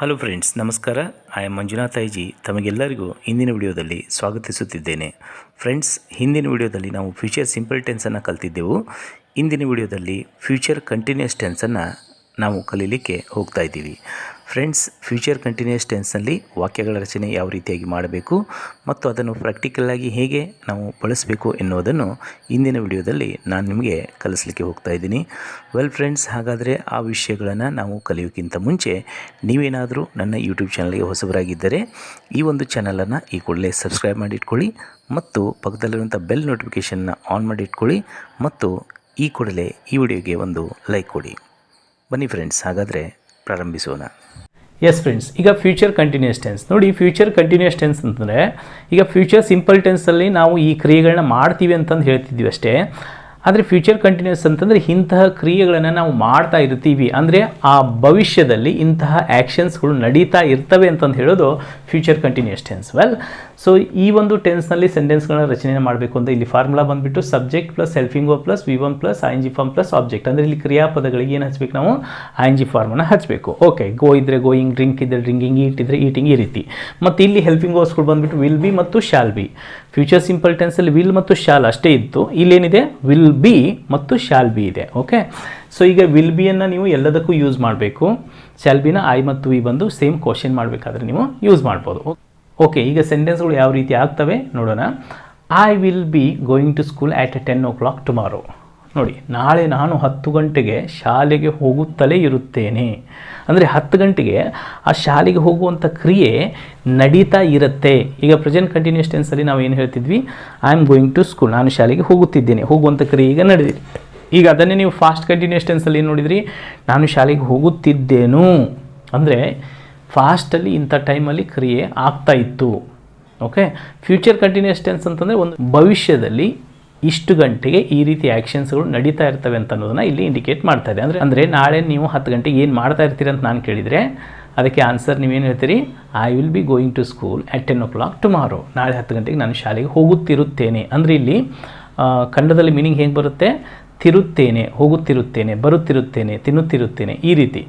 Hello friends ನಮಸ್ಕಾರ. I am Manjunath IG. ತಮಗೆಲ್ಲರಿಗೂ ಇಂದಿನ ವಿಡಿಯೋದಲ್ಲಿ ಸ್ವಾಗತಿಸುತ್ತಿದ್ದೇನೆ. ಫ್ರೆಂಡ್ಸ್ ಹಿಂದಿನ ವಿಡಿಯೋದಲ್ಲಿ ನಾವು ಫ್ಯೂಚರ್ ಸಿಂಪಲ್ ಟೆನ್ಸನ್ನು ಕಲ್ತಿದ್ದೆವು. ಇಂದಿನ ವಿಡಿಯೋದಲ್ಲಿ ಫ್ಯೂಚರ್ ಕಂಟಿನ್ಯೂಸ್ ಟೆನ್ಸನ್ನು ನಾವು ಕಲೀಲಿಕ್ಕೆ ಹೋಗ್ತಾ ಇದ್ದೀವಿ. ಫ್ರೆಂಡ್ಸ್ ಫ್ಯೂಚರ್ ಕಂಟಿನ್ಯೂಸ್ ಟೆನ್ಸ್ನಲ್ಲಿ ವಾಕ್ಯಗಳ ರಚನೆ ಯಾವ ರೀತಿಯಾಗಿ ಮಾಡಬೇಕು ಮತ್ತು ಅದನ್ನು ಪ್ರಾಕ್ಟಿಕಲ್ಲಾಗಿ ಹೇಗೆ ನಾವು ಬಳಸಬೇಕು ಎನ್ನುವುದನ್ನು ಇಂದಿನ ವಿಡಿಯೋದಲ್ಲಿ ನಾನು ನಿಮಗೆ ಕಲಿಸಲಿಕ್ಕೆ ಹೋಗ್ತಾ ಇದ್ದೀನಿ. ವೆಲ್ ಫ್ರೆಂಡ್ಸ್ ಹಾಗಾದರೆ ಆ ವಿಷಯಗಳನ್ನು ನಾವು ಕಲಿಯೋಕ್ಕಿಂತ ಮುಂಚೆ ನೀವೇನಾದರೂ ನನ್ನ ಯೂಟ್ಯೂಬ್ ಚಾನಲ್ಗೆ ಹೊಸಬರಾಗಿದ್ದರೆ ಈ ಒಂದು ಚಾನಲನ್ನು ಈ ಕೂಡಲೇ ಸಬ್ಸ್ಕ್ರೈಬ್ ಮಾಡಿಟ್ಕೊಳ್ಳಿ ಮತ್ತು ಪಕ್ಕದಲ್ಲಿರುವಂಥ ಬೆಲ್ ನೋಟಿಫಿಕೇಷನ್ನ ಆನ್ ಮಾಡಿಟ್ಕೊಳ್ಳಿ ಮತ್ತು ಈ ಕೂಡಲೇ ಈ ವಿಡಿಯೋಗೆ ಒಂದು ಲೈಕ್ ಕೊಡಿ. ಬನ್ನಿ ಫ್ರೆಂಡ್ಸ್ ಹಾಗಾದರೆ ಪ್ರಾರಂಭಿಸೋಣ. ಎಸ್ ಫ್ರೆಂಡ್ಸ್ ಈಗ ಫ್ಯೂಚರ್ ಕಂಟಿನ್ಯೂಸ್ ಟೆನ್ಸ್ ನೋಡಿ ಫ್ಯೂಚರ್ ಕಂಟಿನ್ಯೂಸ್ ಟೆನ್ಸ್ ಅಂತಂದರೆ ಈಗ ಫ್ಯೂಚರ್ ಸಿಂಪಲ್ ಟೆನ್ಸಲ್ಲಿ ನಾವು ಈ ಕ್ರಿಯೆಗಳನ್ನ ಮಾಡ್ತೀವಿ ಅಂತಂದು ಹೇಳ್ತಿದ್ವಿ ಅಷ್ಟೇ. ಆದರೆ ಫ್ಯೂಚರ್ ಕಂಟಿನ್ಯೂಸ್ ಅಂತಂದರೆ ಇಂತಹ ಕ್ರಿಯೆಗಳನ್ನು ನಾವು ಮಾಡ್ತಾ ಇರ್ತೀವಿ. ಅಂದರೆ ಆ ಭವಿಷ್ಯದಲ್ಲಿ ಇಂತಹ ಆ್ಯಕ್ಷನ್ಸ್ಗಳು ನಡೀತಾ ಇರ್ತವೆ ಅಂತಂದು ಹೇಳೋದು future continuous tense well so ಈ ಒಂದು ಟೆನ್ಸ್ನಲ್ಲಿ ಸೆಂಟೆನ್ಸ್ಗಳನ್ನ ರಚನೆ ಮಾಡಬೇಕು ಅಂತ ಇಲ್ಲಿ ಫಾರ್ಮುಲಾ ಬಂದುಬಿಟ್ಟು subject plus ಸೆಲ್ಫಿಂಗೋ plus V one plus I N G form plus object ಅಂದರೆ ಇಲ್ಲಿ ಕ್ರಿಯಾಪದಗಳಿಗೆ ಏನು ಹಚ್ಚಬೇಕು ನಾವು? ಐ ಎನ್ ಜಿ ಫಾರ್ಮನ್ನು ಹಚ್ಚಬೇಕು ಓಕೆ ಗೋ ಇದ್ದರೆ ಗೋಯಿಂಗ್ ಡ್ರಿಂಕ್ ಇದ್ದರೆ ಡ್ರಿಂಕಿಂಗ್ ಈಟ್ ಇದ್ದರೆ ಈಟಿಂಗ್ ಈ ರೀತಿ. ಮತ್ತು ಇಲ್ಲಿ ಹೆಲ್ಪಿಂಗ್ ವರ್ಸ್ಗಳು ಬಂದುಬಿಟ್ಟು ವಿಲ್ ಬಿ ಮತ್ತು ಶಾಲ್ ಬಿ ಫ್ಯೂಚರ್ ಸಿಂಪಲ್ ಟೆನ್ಸಲ್ಲಿ ವಿಲ್ ಮತ್ತು ಶಾಲ್ ಅಷ್ಟೇ ಇತ್ತು. ಇಲ್ಲೇನಿದೆ? ವಿಲ್ ಬಿ ಮತ್ತು ಶಾಲ್ ಬಿ ಇದೆ. ಓಕೆ ಸೊ ಈಗ ವಿಲ್ ಬಿಯನ್ನು ನೀವು ಎಲ್ಲದಕ್ಕೂ ಯೂಸ್ ಮಾಡಬೇಕು. ಶಾಲ್ ಬಿನ ಐ ಮತ್ತು ವಿ ಬಂದು ಸೇಮ್ ಕ್ವಶನ್ ಮಾಡಬೇಕಾದ್ರೆ ನೀವು ಯೂಸ್ ಮಾಡ್ಬೋದು. ಓಕೆ ಈಗ ಸೆಂಟೆನ್ಸ್ಗಳು ಯಾವ ರೀತಿ ಆಗ್ತವೆ? ನೋಡೋಣ. I will be going to school at ten o'clock tomorrow ನೋಡಿ, ನಾಳೆ ನಾನು ಹತ್ತು ಗಂಟೆಗೆ ಶಾಲೆಗೆ ಹೋಗುತ್ತಲೇ ಇರುತ್ತೇನೆ. ಅಂದರೆ ಹತ್ತು ಗಂಟೆಗೆ ಆ ಶಾಲೆಗೆ ಹೋಗುವಂಥ ಕ್ರಿಯೆ ನಡೀತಾ ಇರುತ್ತೆ. ಈಗ ಪ್ರೆಸೆಂಟ್ ಕಂಟಿನ್ಯೂಸ್ ಟೆನ್ಸಲ್ಲಿ ನಾವು ಏನು ಹೇಳ್ತಿದ್ವಿ? I am going to school ನಾನು ಶಾಲೆಗೆ ಹೋಗುತ್ತಿದ್ದೇನೆ. ಹೋಗುವಂಥ ಕ್ರಿಯೆ ಈಗ ನಡೆದಿದೆ. ಈಗ ಅದನ್ನೇ ನೀವು ಫಾಸ್ಟ್ ಕಂಟಿನ್ಯೂಸ್ ಟೆನ್ಸಲ್ಲಿ ಏನು ನೋಡಿದ್ರಿ? ನಾನು ಶಾಲೆಗೆ ಹೋಗುತ್ತಿದ್ದೇನು? ಅಂದರೆ ಫಾಸ್ಟಲ್ಲಿ ಇಂಥ ಟೈಮಲ್ಲಿ ಕ್ರಿಯೆ ಆಗ್ತಾ ಇತ್ತು. ಓಕೆ ಫ್ಯೂಚರ್ ಕಂಟಿನ್ಯೂಸ್ ಟೆನ್ಸ್ ಅಂತಂದರೆ ಒಂದು ಭವಿಷ್ಯದಲ್ಲಿ ಇಷ್ಟು ಗಂಟೆಗೆ ಈ ರೀತಿ ಆ್ಯಕ್ಷನ್ಸ್ಗಳು ನಡೀತಾ ಇರ್ತವೆ ಅಂತ ಅನ್ನೋದನ್ನು ಇಲ್ಲಿ ಇಂಡಿಕೇಟ್ ಮಾಡ್ತಾ ಇದೆ. ಅಂದರೆ ಅಂದರೆ ನಾಳೆ ನೀವು ಹತ್ತು ಗಂಟೆಗೆ ಏನು ಮಾಡ್ತಾ ಇರ್ತೀರಿ ಅಂತ ನಾನು ಕೇಳಿದರೆ, ಅದಕ್ಕೆ ಆನ್ಸರ್ ನೀವೇನು ಹೇಳ್ತೀರಿ? I will be going to school at ten o'clock tomorrow ನಾಳೆ ಹತ್ತು ಗಂಟೆಗೆ ನಾನು ಶಾಲೆಗೆ ಹೋಗುತ್ತಿರುತ್ತೇನೆ. ಅಂದರೆ ಇಲ್ಲಿ ಕನ್ನಡದಲ್ಲಿ ಮೀನಿಂಗ್ ಹೇಗೆ ಬರುತ್ತೆ? ತಿರುತ್ತೇನೆ, ಹೋಗುತ್ತಿರುತ್ತೇನೆ, ಬರುತ್ತಿರುತ್ತೇನೆ, ತಿನ್ನುತ್ತಿರುತ್ತೇನೆ. ಈ ರೀತಿ.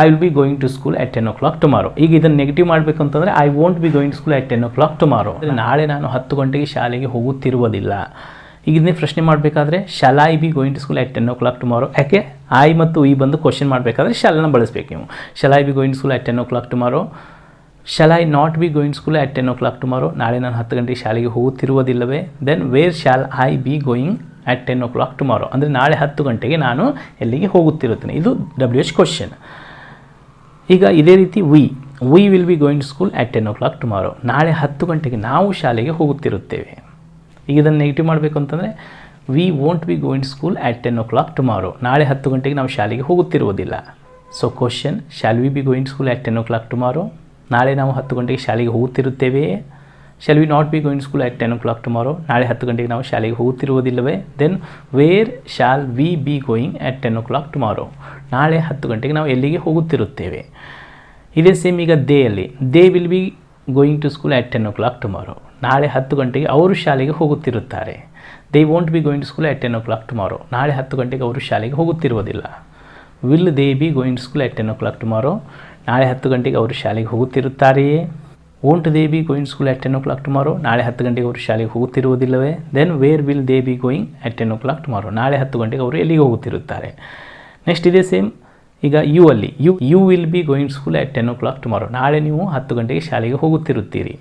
I will be going to school at ten o'clock tomorrow ಈಗ ಇದನ್ನು ನೆಗೆಟಿವ್ ಮಾಡಬೇಕು ಅಂತಂದರೆ I won't be going school at ten o'clock tomorrow ನಾಳೆ ನಾನು ಹತ್ತು ಗಂಟೆಗೆ ಶಾಲೆಗೆ ಹೋಗುತ್ತಿರುವುದಿಲ್ಲ. ಈಗ ಇದನ್ನೇ ಪ್ರಶ್ನೆ ಮಾಡಬೇಕಾದ್ರೆ shall I be going to school at ten o'clock tomorrow ಯಾಕೆ? ಐ ಮತ್ತು ಈ ಬಂದು ಕ್ವಶನ್ ಮಾಡಬೇಕಾದ್ರೆ ಶಾಲೆನ ಬಳಸಬೇಕು ನೀವು. Shall I be going school at ten o'clock tomorrow shall I not be going school at ten o'clock tomorrow ನಾಳೆ ನಾನು ಹತ್ತು ಗಂಟೆಗೆ ಶಾಲೆಗೆ ಹೋಗುತ್ತಿರುವುದಿಲ್ಲವೇ? Then where shall I be going at ten o'clock tomorrow ಅಂದರೆ ನಾಳೆ ಹತ್ತು ಗಂಟೆಗೆ ನಾನು ಎಲ್ಲಿಗೆ ಹೋಗುತ್ತಿರುತ್ತೇನೆ? ಇದು ಡಬ್ಲ್ಯೂ ಎಚ್ ಕ್ವಶನ್ ಈಗ ಇದೇ ರೀತಿ we we will be going to school at ten o'clock tomorrow ನಾಳೆ ಹತ್ತು ಗಂಟೆಗೆ ನಾವು ಶಾಲೆಗೆ ಹೋಗುತ್ತಿರುತ್ತೇವೆ. ಈಗ ಇದನ್ನು ನೆಗೆಟಿವ್ ಮಾಡಬೇಕು ಅಂತಂದರೆ we won't be going school at ten o'clock tomorrow ನಾಳೆ ಹತ್ತು ಗಂಟೆಗೆ ನಾವು ಶಾಲೆಗೆ ಹೋಗುತ್ತಿರುವುದಿಲ್ಲ. So question shall we be going school at ten o'clock tomorrow ನಾಳೆ ನಾವು ಹತ್ತು ಗಂಟೆಗೆ ಶಾಲೆಗೆ ಹೋಗುತ್ತಿರುತ್ತೇವೆಯೇ? Shall we not be going school at ten o'clock tomorrow ನಾಳೆ ಹತ್ತು ಗಂಟೆಗೆ ನಾವು ಶಾಲೆಗೆ ಹೋಗುತ್ತಿರುವುದಿಲ್ಲವೇ? Then where shall we be going at ten o'clock tomorrow ನಾಳೆ ಹತ್ತು ಗಂಟೆಗೆ ನಾವು ಎಲ್ಲಿಗೆ ಹೋಗುತ್ತಿರುತ್ತೇವೆ? ಇದೇ ಸೇಮ್ ಈಗ ದೇ ಅಲ್ಲಿ. They will be going to school at ten o'clock tomorrow ನಾಳೆ ಹತ್ತು ಗಂಟೆಗೆ ಅವರು ಶಾಲೆಗೆ ಹೋಗುತ್ತಿರುತ್ತಾರೆ. They won't be going to school at ten o'clock tomorrow ನಾಳೆ ಹತ್ತು ಗಂಟೆಗೆ ಅವರು ಶಾಲೆಗೆ ಹೋಗುತ್ತಿರುವುದಿಲ್ಲ. Will they be going to school at ten o'clock tomorrow ನಾಳೆ ಹತ್ತು ಗಂಟೆಗೆ ಅವರು ಶಾಲೆಗೆ ಹೋಗುತ್ತಿರುತ್ತಾರೆಯೇ? Won't they be going school at ten o'clock tomorrow ನಾಳೆ ಹತ್ತು ಗಂಟೆಗೆ ಅವರು ಶಾಲೆಗೆ ಹೋಗುತ್ತಿರುವುದಿಲ್ಲವೇ? Then where will they be going at ten o'clock tomorrow ನಾಳೆ ಹತ್ತು ಗಂಟೆಗೆ ಅವರು ಎಲ್ಲಿಗೆ ಹೋಗುತ್ತಿರುತ್ತಾರೆ? ನೆಕ್ಸ್ಟ್ ಇದೇ ಸೇಮ್ ಈಗ ಯು ಅಲ್ಲಿ. You you will be going school at ten o'clock tomorrow ನಾಳೆ ನೀವು ಹತ್ತು ಗಂಟೆಗೆ ಶಾಲೆಗೆ ಹೋಗುತ್ತಿರುತ್ತೀರಿ.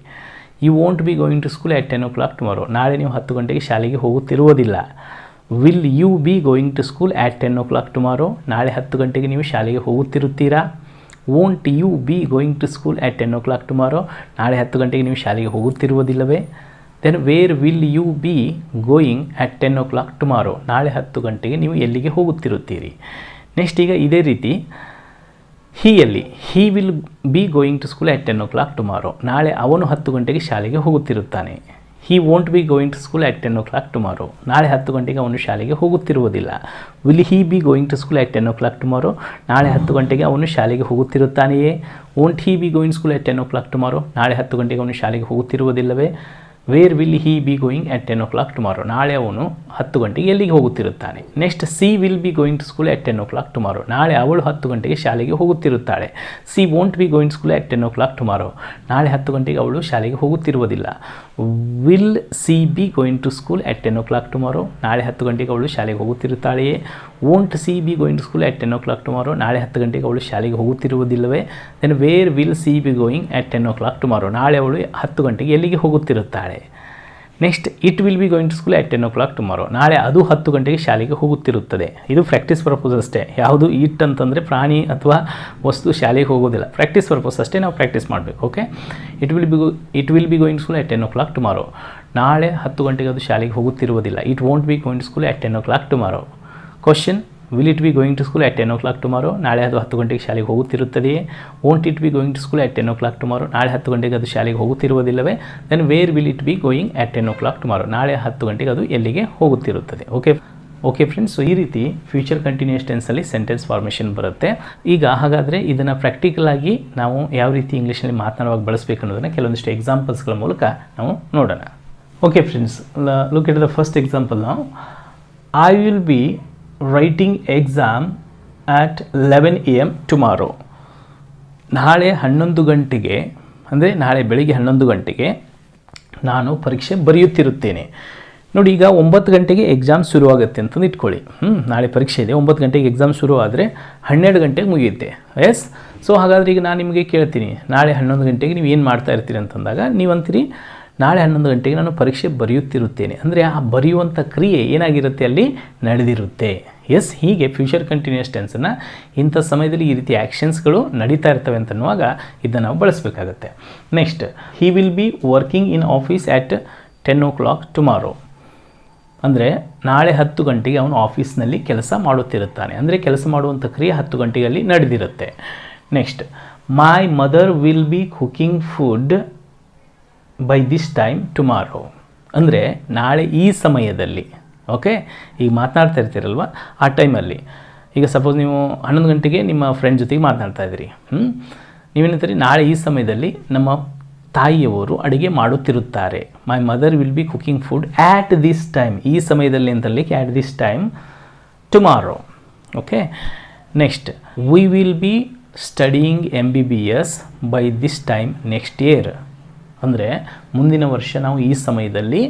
You won't be going to school at ten o'clock tomorrow ನಾಳೆ ನೀವು ಹತ್ತು ಗಂಟೆಗೆ ಶಾಲೆಗೆ ಹೋಗುತ್ತಿರುವುದಿಲ್ಲ. Will you be going to school at ten o'clock tomorrow ನಾಳೆ ಹತ್ತು ಗಂಟೆಗೆ ನೀವು ಶಾಲೆಗೆ ಹೋಗುತ್ತಿರುತ್ತೀರಾ? Won't you be going to school at ten o'clock tomorrow ನಾಳೆ ಹತ್ತು ಗಂಟೆಗೆ ನೀವು ಶಾಲೆಗೆ ಹೋಗುತ್ತಿರುವುದಿಲ್ಲವೇ? Then where will you be going at ten o'clock tomorrow ನಾಳೆ ಹತ್ತು ಗಂಟೆಗೆ ನೀವು ಎಲ್ಲಿಗೆ ಹೋಗುತ್ತಿರುತ್ತೀರಿ? ನೆಕ್ಸ್ಟ್ ಈಗ ಇದೇ ರೀತಿ ಹೀಯಲ್ಲಿ he will be going to school at ten o'clock tomorrow ನಾಳೆ ಅವನು ಹತ್ತು ಗಂಟೆಗೆ ಶಾಲೆಗೆ ಹೋಗುತ್ತಿರುತ್ತಾನೆ. He won't be going to school at ten o'clock tomorrow ನಾಳೆ ಹತ್ತು ಗಂಟೆಗೆ ಅವನು ಶಾಲೆಗೆ ಹೋಗುತ್ತಿರುವುದಿಲ್ಲ. Will he be going to school at ten o'clock tomorrow ನಾಳೆ ಹತ್ತು ಗಂಟೆಗೆ ಅವನು ಶಾಲೆಗೆ ಹೋಗುತ್ತಿರುತ್ತಾನೆಯೇ? Won't he be going school at ten o'clock tomorrow ನಾಳೆ ಹತ್ತು ಗಂಟೆಗೆ ಅವನು ಶಾಲೆಗೆ ಹೋಗುತ್ತಿರುವುದಿಲ್ಲವೇ? Where will he be going at ten o'clock tomorrow ನಾಳೆ ಅವನು ಹತ್ತು ಗಂಟೆಗೆ ಎಲ್ಲಿಗೆ ಹೋಗುತ್ತಿರುತ್ತಾನೆ? Next she will be going to school at ten o'clock tomorrow ನಾಳೆ ಅವಳು ಹತ್ತು ಗಂಟೆಗೆ ಶಾಲೆಗೆ ಹೋಗುತ್ತಿರುತ್ತಾಳೆ. She won't be going school at ten o'clock tomorrow ನಾಳೆ ಹತ್ತು ಗಂಟೆಗೆ ಅವಳು ಶಾಲೆಗೆ ಹೋಗುತ್ತಿರುವುದಿಲ್ಲ. Will she be going to school at ten o'clock tomorrow ನಾಳೆ ಹತ್ತು ಗಂಟೆಗೆ ಅವಳು ಶಾಲೆಗೆ ಹೋಗುತ್ತಿರುತ್ತಾಳೆಯೇ? Won't she be going to school at ten o'clock tomorrow ನಾಳೆ ಹತ್ತು ಗಂಟೆಗೆ ಅವಳು ಶಾಲೆಗೆ ಹೋಗುತ್ತಿರುವುದಿಲ್ಲವೇ. Then where will she be going at ten o'clock tomorrow ನಾಳೆ ಅವಳು ಹತ್ತು ಗಂಟೆಗೆ ಎಲ್ಲಿಗೆ ಹೋಗುತ್ತಿರುತ್ತಾಳೆ? Next it will be going to school at ten o'clock tomorrow ನಾಳೆ ಅದು ಹತ್ತು ಗಂಟೆಗೆ ಶಾಲೆಗೆ ಹೋಗುತ್ತಿರುತ್ತದೆ. ಇದು ಪ್ರಾಕ್ಟೀಸ್ ಪರ್ಪಸ್ ಅಷ್ಟೇ. ಯಾವುದು ಇಟ್ ಅಂತಂದರೆ ಪ್ರಾಣಿ ಅಥವಾ ವಸ್ತು ಶಾಲೆಗೆ ಹೋಗೋದಿಲ್ಲ. ಪ್ರಾಕ್ಟೀಸ್ ಪರ್ಪಸ್ ಅಷ್ಟೇ ನಾವು ಪ್ರಾಕ್ಟೀಸ್ ಮಾಡಬೇಕು okay it will be it will be going school at ten o'clock tomorrow ನಾಳೆ ಹತ್ತು ಗಂಟೆಗೆ ಅದು ಶಾಲೆಗೆ ಹೋಗುತ್ತಿರುವುದಿಲ್ಲ. It won't be going to school at ten o'clock tomorrow question will it be going to school at ten o'clock tomorrow ನಾಳೆ ಅದು ಹತ್ತು ಗಂಟೆಗೆ ಶಾಲೆಗೆ ಹೋಗುತ್ತಿರುತ್ತದೆಯೇ? Won't it be going to school at ten o'clock tomorrow ನಾಳೆ ಹತ್ತು ಗಂಟೆಗೆ ಅದು ಶಾಲೆಗೆ ಹೋಗುತ್ತಿರುವುದಿಲ್ಲವೇ? Then where will it be going at ten o'clock tomorrow ನಾಳೆ ಹತ್ತು ಗಂಟೆಗೆ ಅದು ಎಲ್ಲಿಗೆ ಹೋಗುತ್ತಿರುತ್ತದೆ? ಓಕೆ ಓಕೆ ಫ್ರೆಂಡ್ಸ್ ಸೊ ಈ ರೀತಿ ಫ್ಯೂಚರ್ ಕಂಟಿನ್ಯೂಸ್ ಟೆನ್ಸಲ್ಲಿ ಸೆಂಟೆನ್ಸ್ ಫಾರ್ಮೇಷನ್ ಬರುತ್ತೆ. ಈಗ ಹಾಗಾದರೆ ಇದನ್ನು ಪ್ರಾಕ್ಟಿಕಲ್ ಆಗಿ ನಾವು ಯಾವ ರೀತಿ ಇಂಗ್ಲೀಷಲ್ಲಿ ಮಾತನಾಡುವಾಗ ಬಳಸಬೇಕು ಅನ್ನೋದನ್ನು ಕೆಲವೊಂದಿಷ್ಟು ಎಕ್ಸಾಂಪಲ್ಸ್ಗಳ ಮೂಲಕ ನಾವು ನೋಡೋಣ. Okay friends look it the first example ನಾವು I will be writing exam at eleven A M tomorrow ನಾಳೆ ಹನ್ನೊಂದು ಗಂಟೆಗೆ, ಅಂದರೆ ನಾಳೆ ಬೆಳಿಗ್ಗೆ ಹನ್ನೊಂದು ಗಂಟೆಗೆ ನಾನು ಪರೀಕ್ಷೆ ಬರೆಯುತ್ತಿರುತ್ತೇನೆ. ನೋಡಿ, ಈಗ ಒಂಬತ್ತು ಗಂಟೆಗೆ ಎಕ್ಸಾಮ್ ಶುರುವಾಗುತ್ತೆ ಅಂತಂದು ಇಟ್ಕೊಳ್ಳಿ. ಹ್ಞೂ ನಾಳೆ ಪರೀಕ್ಷೆ ಇದೆ, ಒಂಬತ್ತು ಗಂಟೆಗೆ ಎಕ್ಸಾಮ್ ಶುರು ಆದರೆ ಹನ್ನೆರಡು ಗಂಟೆಗೆ ಮುಗಿಯುತ್ತೆ. ಎಸ್ ಸೊ ಹಾಗಾದರೆ ಈಗ ನಾನು ನಿಮಗೆ ಕೇಳ್ತೀನಿ, ನಾಳೆ ಹನ್ನೊಂದು ಗಂಟೆಗೆ ನೀವು ಏನು ಮಾಡ್ತಾ ಇರ್ತೀರಿ ಅಂತಂದಾಗ ನೀವು ಅಂತೀರಿ ನಾಳೆ ಹನ್ನೊಂದು ಗಂಟೆಗೆ ನಾನು ಪರೀಕ್ಷೆ ಬರೆಯುತ್ತಿರುತ್ತೇನೆ. ಅಂದರೆ ಆ ಬರೆಯುವಂಥ ಕ್ರಿಯೆ ಏನಾಗಿರುತ್ತೆ ಅಲ್ಲಿ? ನಡೆದಿರುತ್ತೆ. ಎಸ್, ಹೀಗೆ ಫ್ಯೂಚರ್ ಕಂಟಿನ್ಯೂಸ್ ಟೆನ್ಸನ್ನು ಇಂಥ ಸಮಯದಲ್ಲಿ ಈ ರೀತಿ ಆ್ಯಕ್ಷನ್ಸ್ಗಳು ನಡೀತಾ ಇರ್ತವೆ ಅಂತನ್ನುವಾಗ ಇದನ್ನು ನಾವು ಬಳಸಬೇಕಾಗತ್ತೆ. Next he will be working in office at ten o'clock tomorrow ಅಂದರೆ ನಾಳೆ ಹತ್ತು ಗಂಟೆಗೆ ಅವನು ಆಫೀಸ್ನಲ್ಲಿ ಕೆಲಸ ಮಾಡುತ್ತಿರುತ್ತಾನೆ. ಅಂದರೆ ಕೆಲಸ ಮಾಡುವಂಥ ಕ್ರಿಯೆ ಹತ್ತು ಗಂಟೆಯಲ್ಲಿ ನಡೆದಿರುತ್ತೆ. Next my mother will be cooking food by this time tomorrow ಅಂದರೆ ನಾಳೆ ಈ ಸಮಯದಲ್ಲಿ ಓಕೆ? ಈಗ ಮಾತನಾಡ್ತಾ ಇರ್ತೀರಲ್ವ? ಆ ಟೈಮಲ್ಲಿ. ಈಗ ಸಪೋಸ್ ನೀವು ಹನ್ನೊಂದು ಗಂಟೆಗೆ ನಿಮ್ಮ ಫ್ರೆಂಡ್ ಜೊತೆಗೆ ಮಾತನಾಡ್ತಾ ಇದ್ದೀರಿ. ಹ್ಞೂ ನೀವೇನಂತೀರಿ? ನಾಳೆ ಈ ಸಮಯದಲ್ಲಿ ನಮ್ಮ ತಾಯಿಯವರು ಅಡುಗೆ ಮಾಡುತ್ತಿರುತ್ತಾರೆ. My mother will be cooking food at this time ಈ ಸಮಯದಲ್ಲಿ ಅಂತಲ್ಲಿ at this time tomorrow okay? Next we will be studying M B B S by this time next year ಅಂದರೆ ಮುಂದಿನ ವರ್ಷ ನಾವು ಈ ಸಮಯದಲ್ಲಿ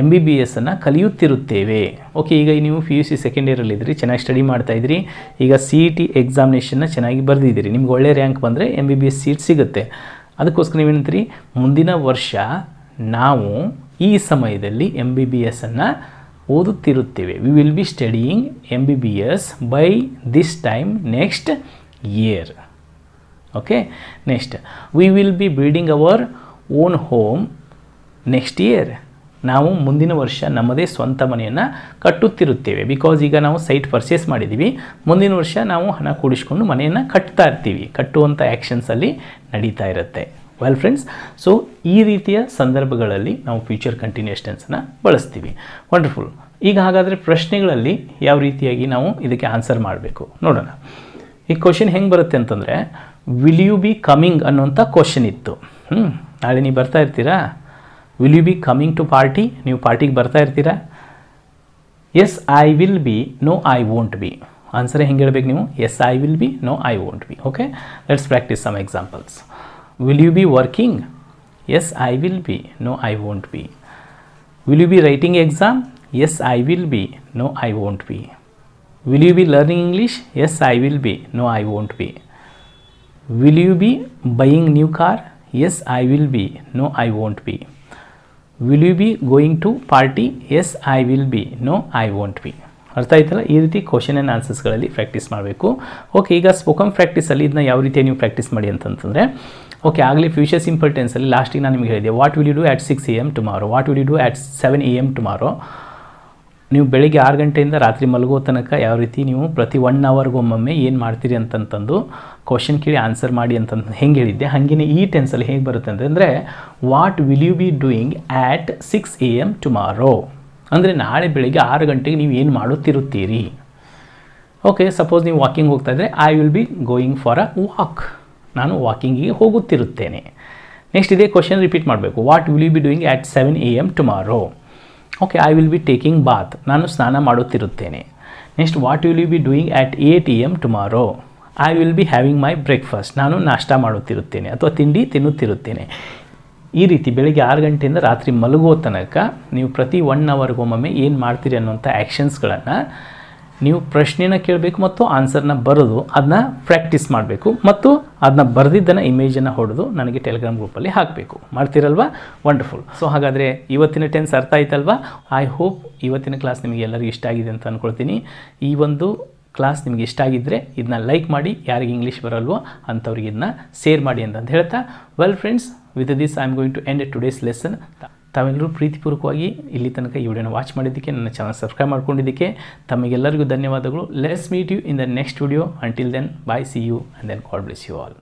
ಎಂ ಬಿ ಬಿ ಎಸ್ಸನ್ನು ಕಲಿಯುತ್ತಿರುತ್ತೇವೆ. ಓಕೆ ಈಗ ನೀವು ಪಿ ಯು ಸಿ ಸೆಕೆಂಡ್ ಇಯರಲ್ಲಿದ್ದೀರಿ ಚೆನ್ನಾಗಿ ಸ್ಟಡಿ ಮಾಡ್ತಾ ಇದ್ರಿ. ಈಗ ಸಿ ಇ ಟಿ ಎಕ್ಸಾಮಿನೇಷನ್ನ ಚೆನ್ನಾಗಿ ಬರೆದಿದ್ದೀರಿ. ನಿಮ್ಗೆ ಒಳ್ಳೆ ರ್ಯಾಂಕ್ ಬಂದರೆ M B B S seat ಸಿಗುತ್ತೆ. ಅದಕ್ಕೋಸ್ಕರ ನೀವೇನಂತೀರಿ ಮುಂದಿನ ವರ್ಷ ನಾವು ಈ ಸಮಯದಲ್ಲಿ ಎಂ ಬಿ ಬಿ ಎಸ್ಸನ್ನು ಓದುತ್ತಿರುತ್ತೇವೆ. We will be studying M B B S by this time next year okay next we will be building our own home next year ನಾವು ಮುಂದಿನ ವರ್ಷ ನಮ್ಮದೇ ಸ್ವಂತ ಮನೆಯನ್ನು ಕಟ್ಟುತ್ತಿರುತ್ತೇವೆ. ಬಿಕಾಸ್ ಈಗ ನಾವು ಸೈಟ್ ಪರ್ಚೇಸ್ ಮಾಡಿದ್ದೀವಿ ಮುಂದಿನ ವರ್ಷ ನಾವು ಹಣ ಕೂಡಿಸ್ಕೊಂಡು ಮನೆಯನ್ನು ಕಟ್ತಾ ಇರ್ತೀವಿ. ಕಟ್ಟುವಂಥ ಆ್ಯಕ್ಷನ್ಸಲ್ಲಿ ನಡೀತಾ ಇರುತ್ತೆ. ವೆಲ್ ಫ್ರೆಂಡ್ಸ್ ಸೊ ಈ ರೀತಿಯ ಸಂದರ್ಭಗಳಲ್ಲಿ ನಾವು ಫ್ಯೂಚರ್ ಕಂಟಿನ್ಯೂಸ್ ಟೆನ್ಸನ್ನು ಬಳಸ್ತೀವಿ. ವಂಡರ್ಫುಲ್ ಈಗ ಹಾಗಾದರೆ ಪ್ರಶ್ನೆಗಳಲ್ಲಿ ಯಾವ ರೀತಿಯಾಗಿ ನಾವು ಇದಕ್ಕೆ ಆನ್ಸರ್ ಮಾಡಬೇಕು? ನೋಡೋಣ. ಈ ಕ್ವಶನ್ ಹೆಂಗೆ ಬರುತ್ತೆ ಅಂತಂದರೆ ವಿಲ್ ಯು ಬಿ ಕಮಿಂಗ್ ಅನ್ನುವಂಥ ಕ್ವಶನ್ ಇತ್ತು. ನಾಳೆ ನೀವು ಬರ್ತಾ ಇರ್ತೀರಾ? Will you be coming to party ನೀವು ಪಾರ್ಟಿಗೆ ಬರ್ತಾ ಇರ್ತೀರಾ? Yes I will be no I won't be answer ಹೆಂಗೆ ಹೇಳ್ಬೇಕು ನೀವು? Yes I will be no I won't be okay let's practice some examples will you be working yes I will be no I won't be will you be writing exam yes I will be no I won't be will you be learning English yes I will be no I won't be will you be buying new car yes I will be no I won't be will you be going to party yes I will be no I won't be ಅರ್ಥ ಆಯ್ತಲ್ಲ? ಈ ರೀತಿ question and ಆನ್ಸರ್ಸ್ಗಳಲ್ಲಿ practice ಮಾಡಬೇಕು. Okay ಈಗ spoken ಪ್ರಾಕ್ಟೀಸಲ್ಲಿ ಇದನ್ನ ಯಾವ ರೀತಿ ನೀವು ಪ್ರಾಕ್ಟೀಸ್ ಮಾಡಿ ಅಂತಂತಂದರೆ ಓಕೆ ಆಗಲಿ ಫ್ಯೂಚರ್ ಸಿಂಪಲ್ ಟೆನ್ಸಲ್ಲಿ ಲಾಸ್ಟಿಗೆ ನಾನು ನಿಮಗೆ ಹೇಳಿದೆ what will you do at six A M tomorrow what will you do at seven A M tomorrow ನೀವು ಬೆಳಿಗ್ಗೆ ಆರು ಗಂಟೆಯಿಂದ ರಾತ್ರಿ ಮಲಗೋ ತನಕ ಯಾವ ರೀತಿ ನೀವು ಪ್ರತಿ ಒನ್ ಅವರ್ಗೊಮ್ಮೊಮ್ಮೆ ಏನು ಮಾಡ್ತೀರಿ ಅಂತಂತಂದು ಕ್ವಶನ್ ಕೇಳಿ ಆನ್ಸರ್ ಮಾಡಿ ಅಂತಂದು ಹೆಂಗೆ ಹೇಳಿದ್ದೆ. ಹಾಗೆಯೇ ಈ ಟೆನ್ಸಲ್ಲಿ ಹೇಗೆ ಬರುತ್ತೆ ಅಂತಂದರೆ what will you be doing at six A M tomorrow ಅಂದರೆ ನಾಳೆ ಬೆಳಿಗ್ಗೆ ಆರು ಗಂಟೆಗೆ ನೀವು ಏನು ಮಾಡುತ್ತಿರುತ್ತೀರಿ? ಓಕೆ ಸಪೋಸ್ ನೀವು ವಾಕಿಂಗ್ ಹೋಗ್ತಾ ಇದ್ದರೆ I will be going for a walk ನಾನು ವಾಕಿಂಗಿಗೆ ಹೋಗುತ್ತಿರುತ್ತೇನೆ. ನೆಕ್ಸ್ಟ್ ಇದೇ ಕ್ವಶನ್ ರಿಪೀಟ್ ಮಾಡಬೇಕು. What will you be doing at seven A M tomorrow okay I will be taking bath ನಾನು ಸ್ನಾನ ಮಾಡುತ್ತಿರುತ್ತೇನೆ. Next what will you be doing at eight T M tomorrow I will be having my breakfast ನಾನು ನಾಷ್ಟ ಮಾಡುತ್ತಿರುತ್ತೇನೆ ಅಥವಾ ತಿಂಡಿ ತಿನ್ನುತ್ತಿರುತ್ತೇನೆ. ಈ ರೀತಿ ಬೆಳಗ್ಗೆ ಆರು ಗಂಟೆಯಿಂದ ರಾತ್ರಿ ಮಲಗುವ ತನಕ ನೀವು ಪ್ರತಿ ಒನ್ ಅವರ್ಗೊಮ್ಮೊಮ್ಮೆ ಏನು ಮಾಡ್ತೀರಿ ಅನ್ನೋಂಥ ಆ್ಯಕ್ಷನ್ಸ್ಗಳನ್ನು ನೀವು ಪ್ರಶ್ನೆನ ಕೇಳಬೇಕು ಮತ್ತು ಆನ್ಸರ್ನ ಬರೆದು ಅದನ್ನ ಪ್ರಾಕ್ಟೀಸ್ ಮಾಡಬೇಕು. ಮತ್ತು ಅದನ್ನ ಬರೆದಿದ್ದನ್ನು ಇಮೇಜನ್ನು ಹೊಡೆದು ನನಗೆ ಟೆಲಿಗ್ರಾಮ್ ಗ್ರೂಪಲ್ಲಿ ಹಾಕಬೇಕು. ಮಾಡ್ತೀರಲ್ವಾ? ವಂಡರ್ಫುಲ್ ಸೊ ಹಾಗಾದರೆ ಇವತ್ತಿನ ಟೆನ್ಸ್ ಅರ್ಥ ಆಯ್ತಲ್ವಾ? ಐ ಹೋಪ್ ಇವತ್ತಿನ ಕ್ಲಾಸ್ ನಿಮಗೆ ಎಲ್ಲರಿಗೂ ಇಷ್ಟ ಆಗಿದೆ ಅಂತ ಅಂದ್ಕೊಳ್ತೀನಿ ಈ ಒಂದು ಕ್ಲಾಸ್ ನಿಮಗೆ ಇಷ್ಟ ಆಗಿದ್ದರೆ ಇದನ್ನ ಲೈಕ್ ಮಾಡಿ, ಯಾರಿಗೆ ಇಂಗ್ಲೀಷ್ ಬರಲ್ವೋ ಅಂಥವ್ರಿಗೆ ಇದನ್ನ ಶೇರ್ ಮಾಡಿ ಅಂತ ಹೇಳ್ತಾ. Well friends with this I am going to end today's lesson ತಾವೆಲ್ಲರೂ ಪ್ರೀತಿಪೂರ್ವಕವಾಗಿ ಇಲ್ಲಿ ತನಕ ಈ ವಿಡಿಯೋನ ವಾಚ್ ಮಾಡಿದ್ದಕ್ಕೆ, ನನ್ನ ಚಾನಲ್ ಸಬ್ಸ್ಕ್ರೈಬ್ ಮಾಡ್ಕೊಂಡಿದ್ದಕ್ಕೆ ತಮಗೆಲ್ಲರಿಗೂ ಧನ್ಯವಾದಗಳು. Let's meet you in the next video until then bye see you and then God bless you all